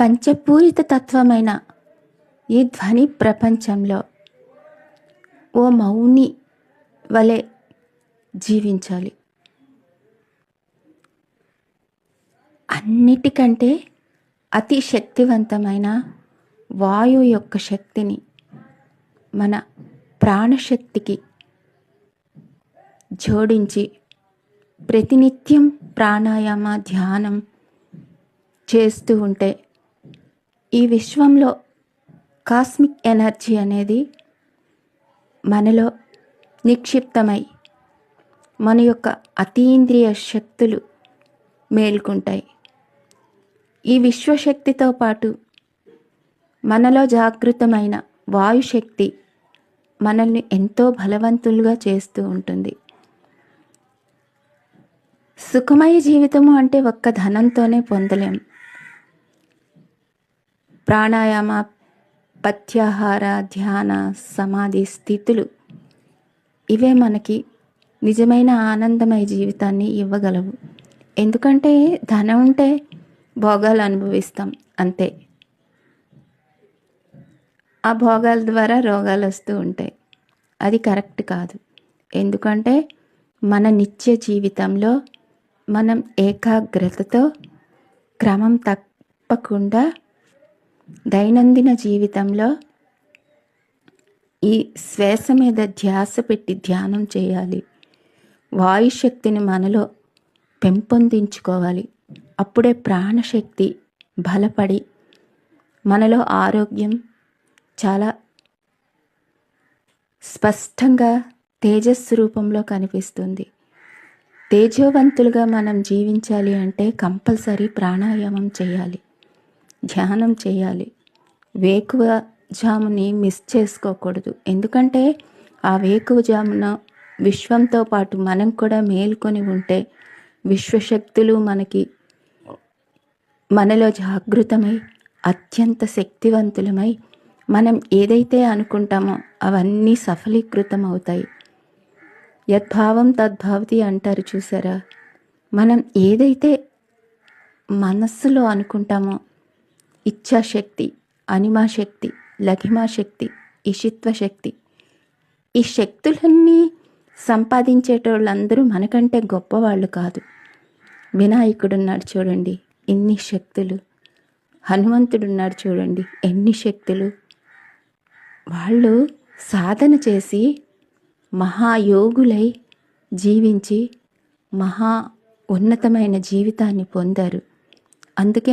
పంచపూరిత తత్వమైన ఈ ధ్వని ప్రపంచంలో ఓ మౌని వలె జీవించాలి. అన్నిటికంటే అతి శక్తివంతమైన వాయు యొక్క శక్తిని మన ప్రాణశక్తికి జోడించి ప్రతినిత్యం ప్రాణాయామ ధ్యానం చేస్తూ ఉంటే ఈ విశ్వంలో కాస్మిక్ ఎనర్జీ అనేది మనలో నిక్షిప్తమై మన యొక్క అతీంద్రియ శక్తులు మేల్కుంటాయి. ఈ విశ్వశక్తితో పాటు మనలో జాగృతమైన వాయుశక్తి మనల్ని ఎంతో బలవంతులుగా చేస్తూ ఉంటుంది. సుఖమయ జీవితము అంటే ఒక్క ధనంతోనే పొందలేం. ప్రాణాయామ పత్యాహార ధ్యాన సమాధి స్థితులు ఇవే మనకి నిజమైన ఆనందమయ జీవితాన్ని ఇవ్వగలవు. ఎందుకంటే ధనం ఉంటే భోగాలు అనుభవిస్తాం అంతే. ఆ భోగాల ద్వారా రోగాలు వస్తూ ఉంటాయి. అది కరెక్ట్ కాదు. ఎందుకంటే మన నిత్య జీవితంలో మనం ఏకాగ్రతతో క్రమం తప్పకుండా దైనందిన జీవితంలో ఈ శ్వాస మీద ధ్యాస పెట్టి ధ్యానం చేయాలి. వాయుశక్తిని మనలో పెంపొందించుకోవాలి. అప్పుడే ప్రాణశక్తి బలపడి మనలో ఆరోగ్యం చాలా స్పష్టంగా తేజస్సు రూపంలో కనిపిస్తుంది. తేజోవంతులుగా మనం జీవించాలి అంటే కంపల్సరీ ప్రాణాయామం చేయాలి. ధ్యానం చేయాలి. వేకువ జాముని మిస్ చేసుకోకూడదు. ఎందుకంటే ఆ వేకువ జామున విశ్వంతో పాటు మనం కూడా మేల్కొని ఉంటే విశ్వశక్తులు మనకి మనలో జాగృతమై అత్యంత శక్తివంతులమై మనం ఏదైతే అనుకుంటామో అవన్నీ సఫలీకృతం అవుతాయి యద్భావం తద్భావతి అంటారు చూసారా? మనం ఏదైతే మనస్సులో అనుకుంటామో ఇచ్ఛాశక్తి అనిమాశక్తి లఘిమాశక్తి ఇషిత్వ శక్తి ఈ శక్తులన్నీ సంపాదించేటోళ్ళందరూ మనకంటే గొప్పవాళ్ళు కాదు. వినాయకుడున్నాడు చూడండి ఎన్ని శక్తులు. హనుమంతుడున్నాడు చూడండి ఎన్ని శక్తులు. వాళ్ళు సాధన చేసి మహాయోగులై జీవించి మహా ఉన్నతమైన జీవితాన్ని పొందారు. అందుకే